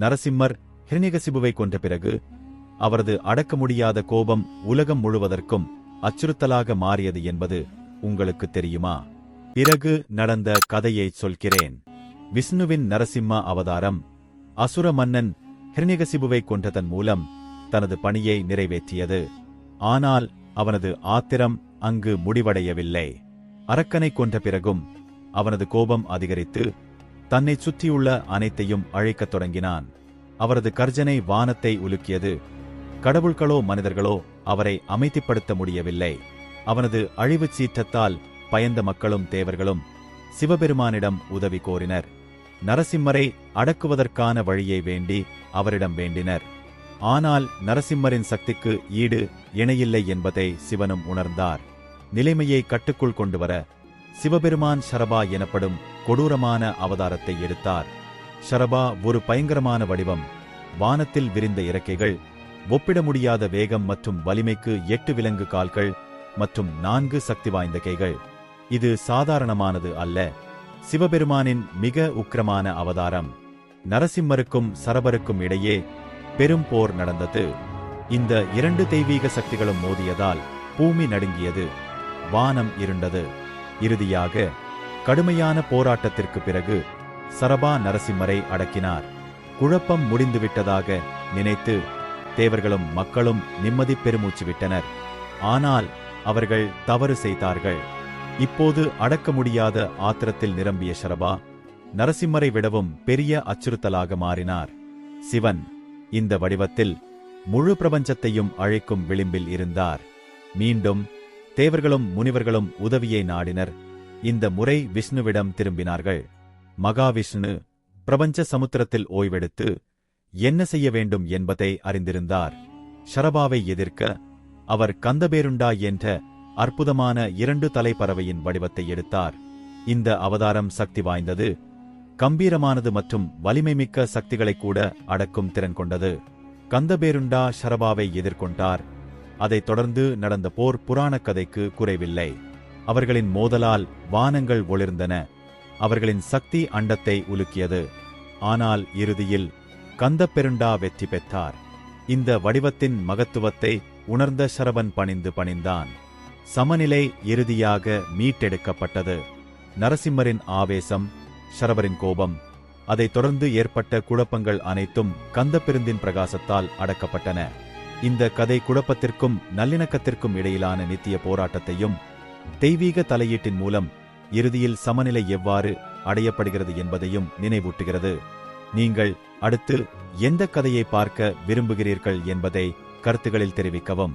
நரசிம்மர் ஹிரணிகசிபுவை கொன்ற பிறகு அவரது அடக்க முடியாத கோபம் உலகம் முழுவதற்கும் அச்சுறுத்தலாக மாறியது என்பது உங்களுக்கு தெரியுமா? பிறகு நடந்த கதையை சொல்கிறேன். விஷ்ணுவின் நரசிம்ம அவதாரம் அசுர மன்னன் ஹிரணிகசிபுவை கொன்றதன் மூலம் தனது பணியை நிறைவேற்றியது. ஆனால் அவனது ஆத்திரம் அங்கு முடிவடையவில்லை. அரக்கனை கொன்ற பிறகும் அவனது கோபம் அதிகரித்து தன்னை சுற்றியுள்ள அனைத்தையும் அழைக்கத் தொடங்கினான். அவரது கர்ஜனை வானத்தை உலுக்கியது. கடவுள்களோ மனிதர்களோ அவரை அமைதிப்படுத்த முடியவில்லை. அவனது அழிவுச் சீற்றத்தால் பயந்த மக்களும் தேவர்களும் சிவபெருமானிடம் உதவி கோரினர். நரசிம்மரை அடக்குவதற்கான வழியை வேண்டி அவரிடம் வேண்டினர். ஆனால் நரசிம்மரின் சக்திக்கு ஈடு இணையில்லை என்பதை சிவனும் உணர்ந்தார். நிலைமையை கட்டுக்குள் கொண்டுவர சிவபெருமான் ஷரபா எனப்படும் கொடூரமான அவதாரத்தை எடுத்தார். ஷரபா ஒரு பயங்கரமான வடிவம். வானத்தில் விரிந்த இறக்கைகள் ஒப்பிட முடியாத வேகம் மற்றும் வலிமைக்கு எட்டு விலங்கு கால்கள் மற்றும் நான்கு சக்தி வாய்ந்த கைகள். இது சாதாரணமானது அல்ல. சிவபெருமானின் மிக உக்கிரமான அவதாரம். நரசிம்மருக்கும் சரபருக்கும் இடையே பெரும் போர் நடந்தது. இந்த இரண்டு தெய்வீக சக்திகளும் மோதியதால் பூமி நடுங்கியது. வானம் இருண்டது. இறுதியாக கடுமையான போராட்டத்திற்கு பிறகு சரபா நரசிம்மரை அடக்கினார். குழப்பம் முடிந்துவிட்டதாக நினைத்து தேவர்களும் மக்களும் நிம்மதி பெருமூச்சு விட்டனர். ஆனால் அவர்கள் தவறு செய்தார்கள். இப்போது அடக்க முடியாத ஆத்திரத்தில் நிரம்பிய சரபா நரசிம்மரை விடவும் பெரிய அச்சுறுத்தலாக மாறினார். சிவன் இந்த வடிவத்தில் முழு பிரபஞ்சத்தையும் அழைக்கும் விளிம்பில் இருந்தார். மீண்டும் தேவர்களும் முனிவர்களும் உதவியை நாடினர். இந்த முறை விஷ்ணுவிடம் திரும்பினார்கள். மகாவிஷ்ணு பிரபஞ்ச சமுத்திரத்தில் ஓய்வெடுத்து என்ன செய்ய வேண்டும் என்பதை அறிந்திருந்தார். ஷரபாவை எதிர்க்க அவர் கந்தபேருண்டா என்ற அற்புதமான இரண்டு தலைப்பறவையின் வடிவத்தை எடுத்தார். இந்த அவதாரம் சக்தி வாய்ந்தது கம்பீரமானது மற்றும் வலிமைமிக்க சக்திகளை கூட அடக்கும் திறன் கொண்டது. கந்தபேருண்டா ஷரபாவை எதிர்கொண்டார். அதைத் தொடர்ந்து நடந்த போர் புராணக் கதைக்கு குறைவில்லை. அவர்களின் மோதலால் வானங்கள் ஒளிர்ந்தன. அவர்களின் சக்தி அண்டத்தை உலுக்கியது. ஆனால் இறுதியில் கந்தப்பெருண்டா வெற்றி பெற்றார். இந்த வடிவத்தின் மகத்துவத்தை உணர்ந்த சரவன் பணிந்து பணிந்தான். சமநிலை இறுதியாக மீட்டெடுக்கப்பட்டது. நரசிம்மரின் ஆவேசம் சரவரின் கோபம் அதைத் தொடர்ந்து ஏற்பட்ட குழப்பங்கள் அனைத்தும் கந்தப்பெருந்தின் பிரகாசத்தால் அடக்கப்பட்டன. இந்த கதை குழப்பத்திற்கும் நல்லிணக்கத்திற்கும் இடையிலான நித்திய போராட்டத்தையும் தெய்வீக தலையீட்டின் மூலம் இறுதியில் சமநிலை எவ்வாறு அடையப்படுகிறது என்பதையும் நினைவூட்டுகிறது. நீங்கள் அடுத்து எந்த கதையை பார்க்க விரும்புகிறீர்கள் என்பதை கருத்துகளில் தெரிவிக்கவும்.